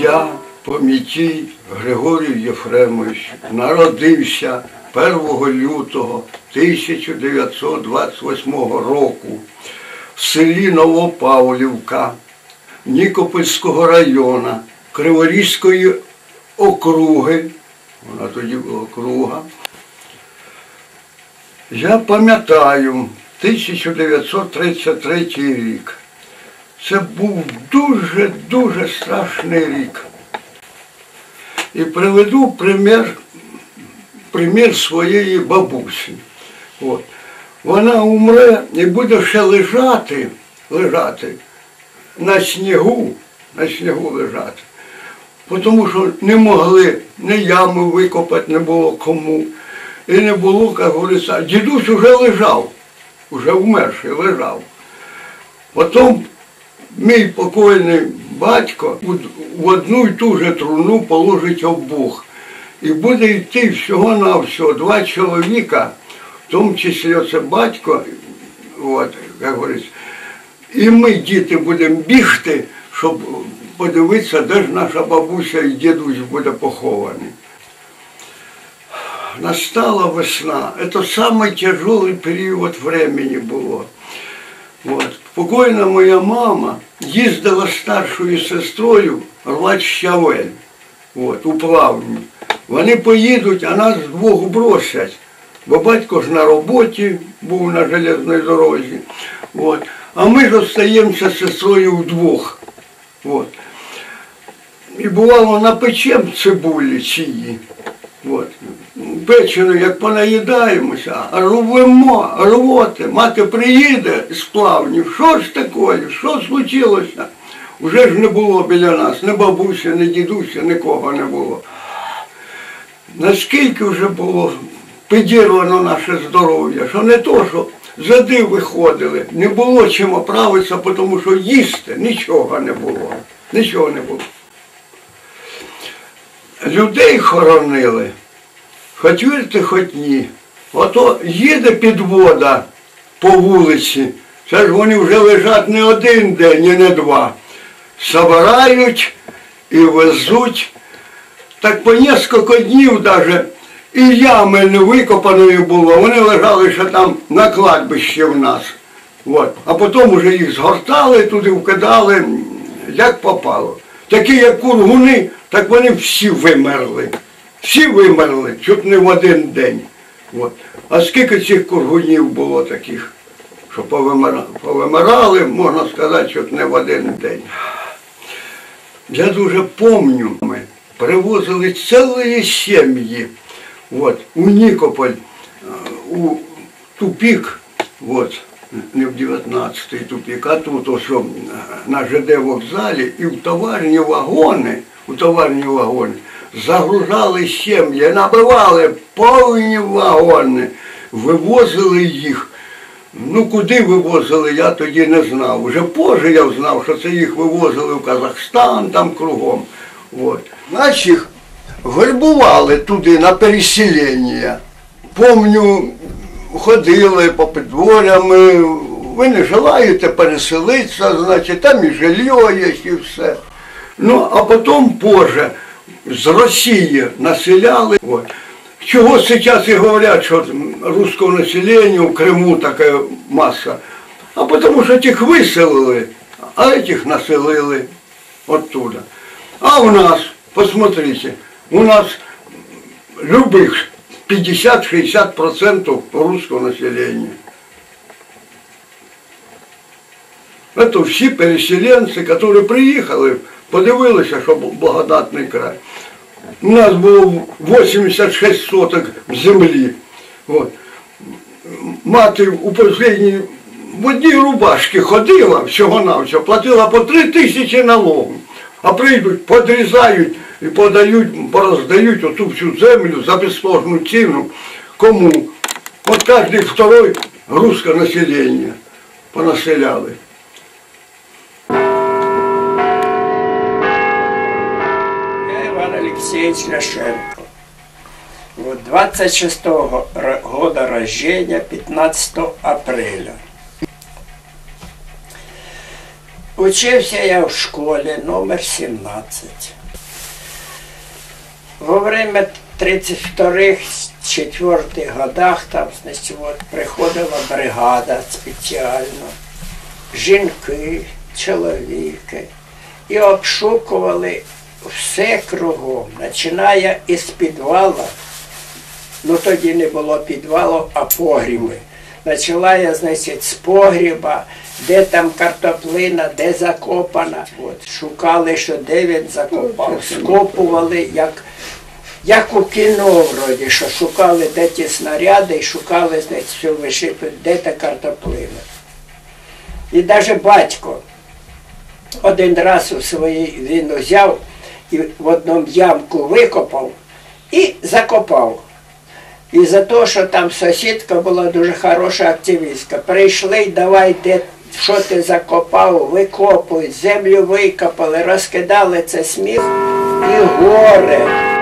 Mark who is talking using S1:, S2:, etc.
S1: Я, Помітій Григорій Єфремович, народився 1 лютого 1928 року в селі Новопавлівка Нікопольського району Криворізької округи. Вона тоді була округа. Я пам'ятаю 1933 рік. Це був дуже-дуже страшний рік. І приведу примір, примір своєї бабусі. От. Вона умре і буде ще лежати, лежати на снігу, на снігу лежати. Тому що не могли ні ями викопати, не було кому. І не було, як говориться, дідусь вже лежав, вже вмерший лежав. Потім мій покойний батько в одну й ту же труну положить обох. І буде йти всього-навсього два чоловіка, в тому числі оце батько, от, як говориться, і ми, діти, будемо бігти, щоб подивитися, де ж наша бабуся і дідусь буде похований. Настала весна. Это самый тяжелый період времени було. От. Покойна моя мама їздила з старшою сестрою рвати щавель от, у плавні. Вони поїдуть, а нас двох бросять. Бо батько ж на роботі був на железній дорозі. От. А ми ж остаємося з сестрою вдвох. От. І бувало напечем цибулі чиї. От. Печено, як понаїдаємося, рвемо, рвоти, мати приїде з плавнів, що ж таке, що случилося? Вже ж не було біля нас, ні бабуся, ні дідуся, нікого не було. Наскільки вже було підірвано наше здоров'я, що не то, що зади виходили, не було чим оправитися, тому що їсти нічого не було. Нічого не було. Людей хоронили. Хоч вірте, хоч ні. Ото їде підвода по вулиці, це ж вони вже лежать не один день, і не два. Собирають і везуть. Так по кілька днів навіть і ями не викопаної було, вони лежали ще там на кладбищі в нас. От. А потім вже їх згортали, туди вкидали, як попало. Такі, як кургуни, так вони всі вимерли. Всі вимерли, чуть не в один день. От. А скільки цих кургунів було таких, що повимирали, повимирали, можна сказати, чуть не в один день. Я дуже пам'ятаю, ми привозили цілі сім'ї от, у Нікополь, у тупік, от, не в 19-й тупік, а тут ось на ЖД вокзалі і в товарні вагони, у товарні вагони загружали сім'ї, набивали повні вагони, вивозили їх. Ну куди вивозили, я тоді не знав. Уже позже я знав, що це їх вивозили в Казахстан, там кругом. От. Наших вербували туди на переселення. Помню, ходили по підворями, ви не желаєте переселитися, значить, там і жилье є, і все. Ну, а потім позже з Росії населяли. От. Чого зараз і говорять, що русского населення в Криму така маса? А тому що тих виселили, а этих населили оттуда. А у нас, посмотрите, у нас любых 50-60% русского населения. Это всі переселенці, які приїхали, подивилися, що благодатний край. У нас було 86 соток землі. От. Мати у останній в одній рубашці ходила всього-навсього, платила по три тисячі налогу. А прийдуть, подрізають і подають, пороздають оту всю землю за безсложну ціну. Кому? От кожен второй русське населення понаселяли.
S2: Алексеевич Ляшенко. Вот 26 -го года рождения, 15 апреля. Учився я в школі номер 17. Во время 32-х, 4 годах там, значить, от, приходила бригада спеціально, жінки, чоловіки, і обшукували все кругом, починає із підвала, ну тоді не було підвалу, а погріби. Почала я, значить, з погріба, де там картоплина, де закопана. От, шукали, що де він закопав. Скопували, як, як у кіно вроді, що шукали, де ті снаряди, і шукали, значить, все вишипи, де та картоплина. І навіть батько один раз у своїй він взяв і в одному ямку викопав і закопав. І за те, що там сусідка була дуже хороша активістка, прийшли давай, де, що ти закопав, викопуй, землю викопали, розкидали це сміх і горе.